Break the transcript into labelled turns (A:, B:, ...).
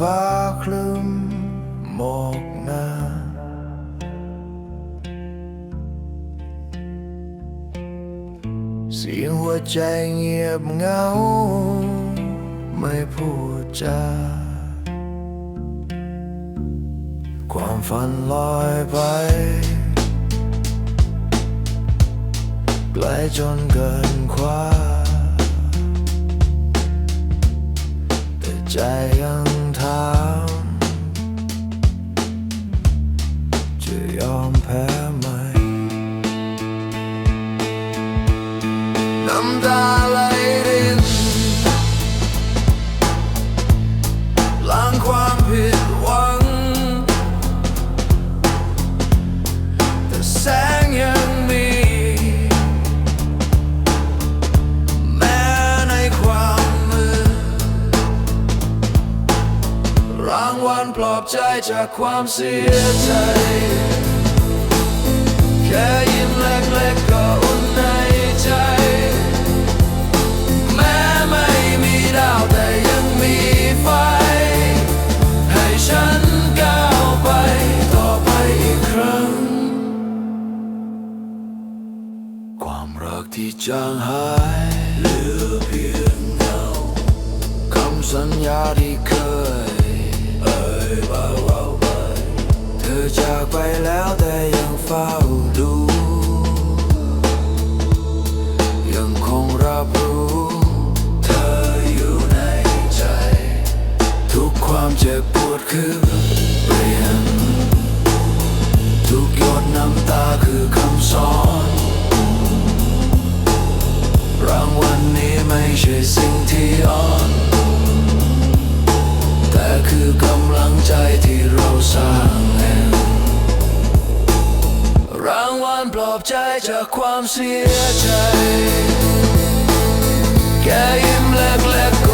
A: ฟ้าคลึมหมอกหนาเสียงหัวใจเงียบเหงา ไม่พูดจาความฝันลอยไปไกลจนเกินคว้าแต่ใจยัง จะย รางวัลปลอบใจจากความเสียใจ แค่ยิ้มเล็กๆก็อุ่นในใจ แม้ไม่มีดาวแต่ยังมีไฟ ให้ฉันก้าวไปต่อไปอีกครั้ง ความรักที่จางหายเหลือเพียงเงาคำสัญญาที่เคย เอ่ยเบาเอาไปเธอจากไปแล้วแต่ยังเฝ้าดู ยังคงรับรู้ เธออยู่ในใจ ทุกความเจ็บปวดคือเปลี่ยน ทุกหยดน้ำตาคือคำสอน ใจที่เราสร้างเองรางวัลปลอบใจจากความเสียใจ แค่ยิ้มเล็กๆ